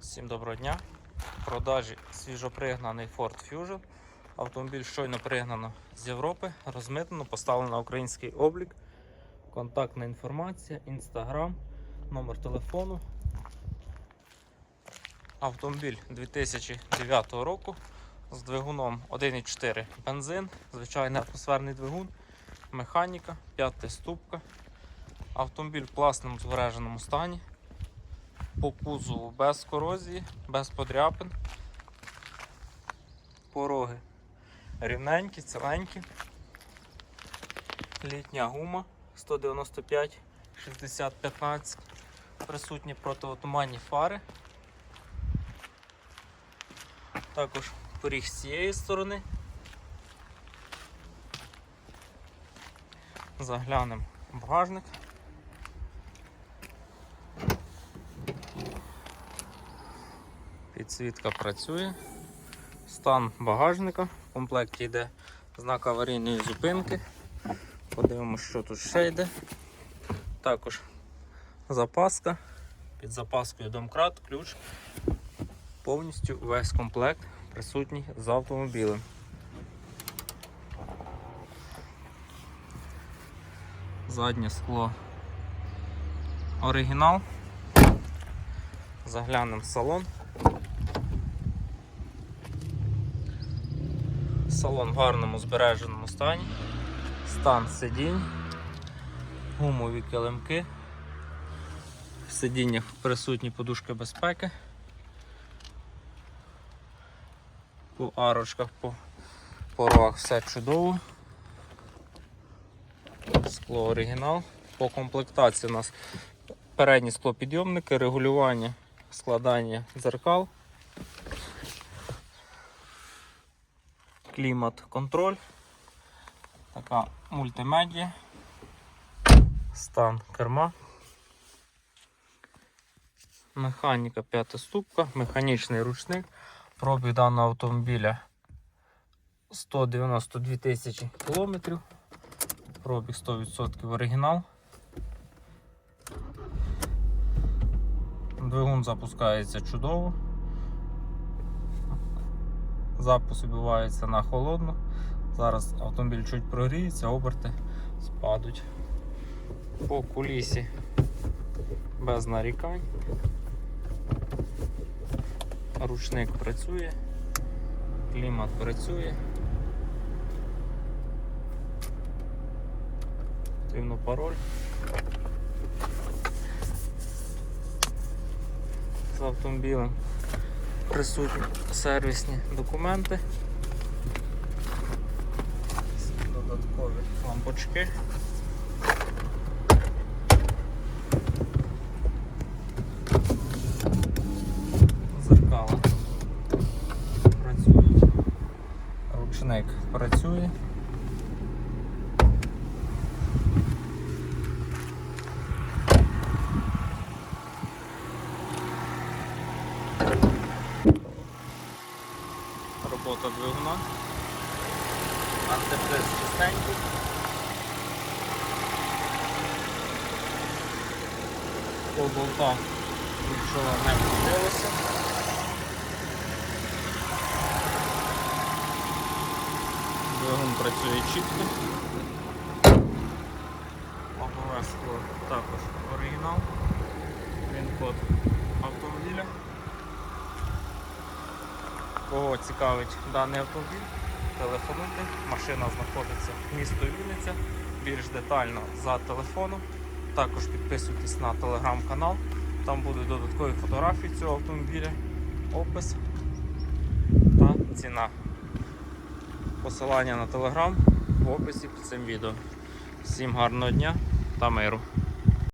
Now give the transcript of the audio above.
Всім доброго дня. Продажі свіжопригнаний Ford Fusion. Автомобіль щойно пригнано з Європи, розмитнено, поставлено на український облік. Контактна інформація, інстаграм, номер телефону. Автомобіль 2009 року з двигуном 1,4 бензин, звичайний атмосферний двигун, механіка, п'ятиступка. Автомобіль в класному збереженому стані по кузову без корозії, без подряпин. Пороги рівненькі, ціленькі. Літня гума 195 60 15. Присутні протиотуманні фари. Також поріг з цієї сторони. Заглянемо в багажник. Підсвітка працює. Стан багажника. В комплекті йде знак аварійної зупинки. Подивимося, що тут ще йде. Також запаска. Під запаскою домкрат, ключ. Повністю весь комплект присутній з автомобілем. Заднє скло оригінал. Заглянемо в салон. Салон в гарному збереженому стані. Стан сидінь, гумові килимки. В сидіннях присутні подушки безпеки. По арочках, по порогах все чудово. Скло оригінал. По комплектації у нас передні склопідйомники, регулювання складання дзеркал, клімат контроль, така мультимедія, стан керма, механіка п'ята ступка, механічний ручник, пробіг даного автомобіля 192 тисячі кілометрів, пробіг 100% оригінал. Двигун запускається чудово. Запуск відбувається на холодно. Зараз автомобіль чуть прогріється, оберти спадуть. По кулісі без нарікань. Ручник працює, клімат працює. Потрібно пароль. з автомобілем присутні сервісні документи, додаткові лампочки. Зеркала працюють, ручник працює. Робота двигуна. Антифриз чистенький. По болтам нічого не крутилося. Двигун працює чітко. Лобове скло також оригінал. Він код автомобіля. Кого цікавить даний автомобіль, телефонуйте. Машина знаходиться в місто Вінниця. Більш детально за телефоном. Також підписуйтесь на телеграм-канал. Там будуть додаткові фотографії цього автомобіля, опис та ціна. Посилання на телеграм в описі під цим відео. Всім гарного дня та миру!